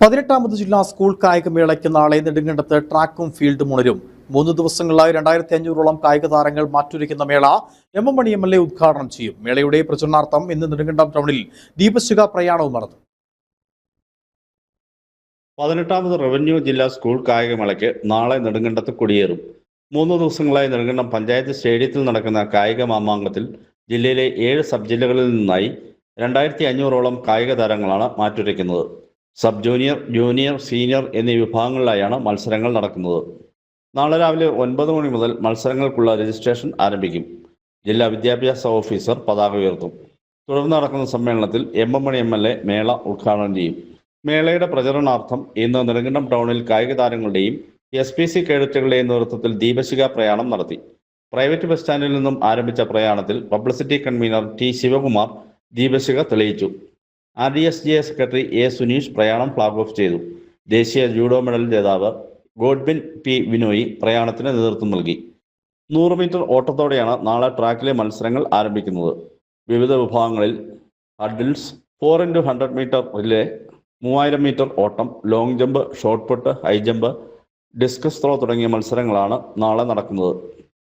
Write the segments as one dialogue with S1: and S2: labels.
S1: പതിനെട്ടാമത് ജില്ലാ സ്കൂൾ കായികമേളയ്ക്ക് നാളെ നെടുങ്കണ്ടത്ത് ട്രാക്കും ഫീൽഡും ഉണരും. മൂന്ന് ദിവസങ്ങളിലായി രണ്ടായിരത്തി അഞ്ഞൂറോളം കായിക താരങ്ങൾ മാറ്റുരയ്ക്കുന്ന മേള M M Mani M L A ഉദ്ഘാടനം ചെയ്യും. മേളയുടെ പ്രചരണാർത്ഥം ഇന്ന് നെടുങ്കണ്ടം ടൗണിൽ ദീപശിഖ പ്രയാണവും നടത്തും.
S2: പതിനെട്ടാമത് റവന്യൂ ജില്ലാ സ്കൂൾ കായികമേളയ്ക്ക് നാളെ നെടുങ്കണ്ടത്ത് കൊടിയേറും. മൂന്ന് ദിവസങ്ങളായി നെടുങ്കണ്ടം പഞ്ചായത്ത് സ്റ്റേഡിയത്തിൽ നടക്കുന്ന കായിക മാമാങ്കത്തിൽ ജില്ലയിലെ ഏഴ് സബ് ജില്ലകളിൽ നിന്നായി രണ്ടായിരത്തി അഞ്ഞൂറോളം കായിക താരങ്ങളാണ് മാറ്റുരയ്ക്കുന്നത്. സബ് ജൂനിയർ ജൂനിയർ സീനിയർ എന്നീ വിഭാഗങ്ങളിലായാണ് മത്സരങ്ങൾ നടക്കുന്നത്. നാളെ രാവിലെ ഒൻപത് മണി മുതൽ മത്സരങ്ങൾക്കുള്ള രജിസ്ട്രേഷൻ ആരംഭിക്കും. ജില്ലാ വിദ്യാഭ്യാസ ഓഫീസർ പതാക ഉയർത്തും. തുടർന്ന് നടക്കുന്ന സമ്മേളനത്തിൽ M M Mani M L A മേള ഉദ്ഘാടനം ചെയ്യും. മേളയുടെ പ്രചരണാർത്ഥം ഇന്ന് നെടുങ്കണ്ടം ടൗണിൽ കായിക താരങ്ങളുടെയും എസ് പി സി കേഡറ്റുകളുടെയും നേതൃത്വത്തിൽ ദീപശിഖ പ്രയാണം നടത്തി. പ്രൈവറ്റ് ബസ് സ്റ്റാൻഡിൽ നിന്നും ആരംഭിച്ച പ്രയാണത്തിൽ പബ്ലിസിറ്റി കൺവീനർ ടി ശിവകുമാർ ദീപശിഖ തെളിയിച്ചു. R D S G A secretary A Suneesh പ്രയാണം ഫ്ലാഗ് ഓഫ് ചെയ്തു. ദേശീയ ജൂഡോ മെഡൽ ജേതാവ് ഗോഡ്ബിൻ പി വിനോയി പ്രയാണത്തിന് നേതൃത്വം നൽകി. നൂറ് മീറ്റർ ഓട്ടത്തോടെയാണ് നാളെ ട്രാക്കിലെ മത്സരങ്ങൾ ആരംഭിക്കുന്നത്. വിവിധ വിഭാഗങ്ങളിൽ hurdles four into hundred metre relay മൂവായിരം മീറ്റർ ഓട്ടം long jump shot put high jump discus throw തുടങ്ങിയ മത്സരങ്ങളാണ് നാളെ നടക്കുന്നത്.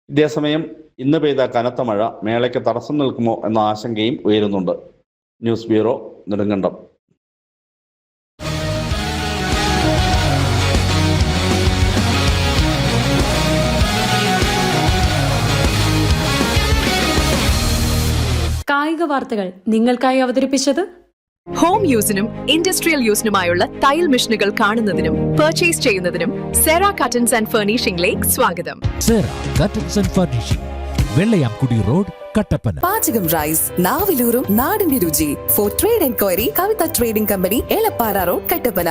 S2: ഇതേസമയം ഇന്ന് പെയ്ത കനത്ത മഴ മേളയ്ക്ക് തടസ്സം നിൽക്കുമോ എന്ന ആശങ്കയും ഉയരുന്നുണ്ട്. News bureau Nedumkandam.
S3: കായിക വാർത്തകൾ നിങ്ങൾക്കായി അവതരിപ്പിച്ചത്
S4: ഹോം യൂസിനും ഇൻഡസ്ട്രിയൽ യൂസിനുമായുള്ള തയ്യൽ മെഷീനുകൾ കാണുന്നതിനും പർച്ചേസ് ചെയ്യുന്നതിനും സെറ കട്ടൻസ് ആൻഡ് ഫർണിഷിംഗിലേക്ക് സ്വാഗതം.
S5: Sera curtains and furnishing Vellayamkudi road Kattappana
S6: പാചകം റൈസ് നാവിലൂറും നാടിന്റെ രുചി for trade enquiry Kavitha trading company Elappara road Kattappana